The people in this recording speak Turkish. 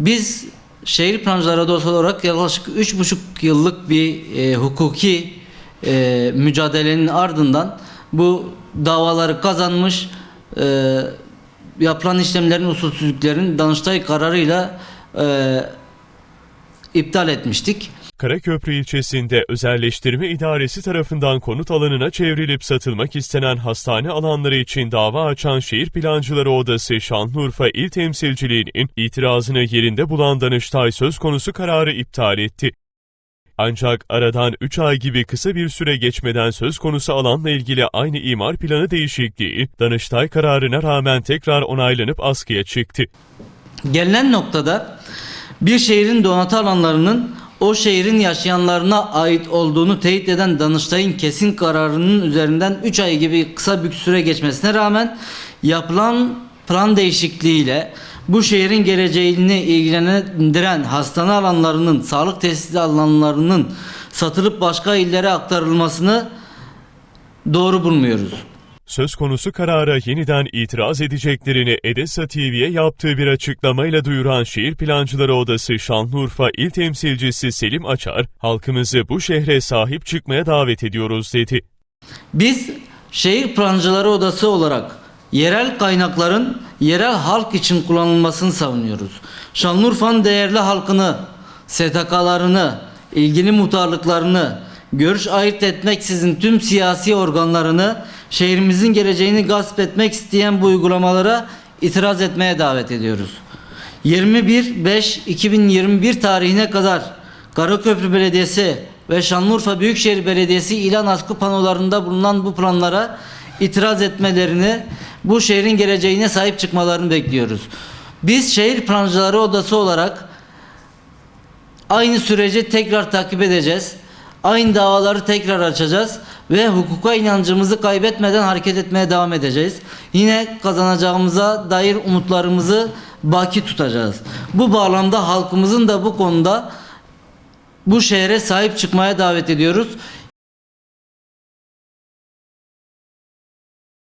Biz şehir plancıları odası olarak yaklaşık üç buçuk yıllık bir e, hukuki e, mücadelenin ardından bu davaları kazanmış e, yapılan işlemlerin usulsüzlüklerin Danıştay kararıyla e, iptal etmiştik. Karaköprü ilçesinde özelleştirme idaresi tarafından konut alanına çevrilip satılmak istenen hastane alanları için dava açan Şehir Plancıları Odası Şanlıurfa İl Temsilciliği'nin itirazını yerinde bulan Danıştay söz konusu kararı iptal etti. Ancak aradan 3 ay gibi kısa bir süre geçmeden söz konusu alanla ilgili aynı imar planı değişikliği, Danıştay kararına rağmen tekrar onaylanıp askıya çıktı. Gelinen noktada bir şehrin donatı alanlarının o şehrin yaşayanlarına ait olduğunu teyit eden Danıştay'ın kesin kararının üzerinden 3 ay gibi kısa bir süre geçmesine rağmen yapılan plan değişikliğiyle bu şehrin geleceğini ilgilendiren hastane alanlarının, sağlık tesisi alanlarının satılıp başka illere aktarılmasını doğru bulmuyoruz. Söz konusu karara yeniden itiraz edeceklerini Edessa TV'ye yaptığı bir açıklamayla duyuran Şehir Plancıları Odası Şanlıurfa İl Temsilcisi Selim Açar, halkımızı bu şehre sahip çıkmaya davet ediyoruz dedi. Biz şehir plancıları odası olarak yerel kaynakların yerel halk için kullanılmasını savunuyoruz. Şanlıurfa'nın değerli halkını, STK'larını, ilgili muhtarlıklarını, görüş ayırt etmeksizin tüm siyasi organlarını şehrimizin geleceğini gasp etmek isteyen bu uygulamalara itiraz etmeye davet ediyoruz. 21.5.2021 tarihine kadar Karaköprü Belediyesi ve Şanlıurfa Büyükşehir Belediyesi ilan askı panolarında bulunan bu planlara itiraz etmelerini, bu şehrin geleceğine sahip çıkmalarını bekliyoruz. Biz şehir plancıları odası olarak aynı süreci tekrar takip edeceğiz. Aynı davaları tekrar açacağız ve hukuka inancımızı kaybetmeden hareket etmeye devam edeceğiz. Yine kazanacağımıza dair umutlarımızı baki tutacağız. Bu bağlamda halkımızın da bu konuda bu şehre sahip çıkmaya davet ediyoruz.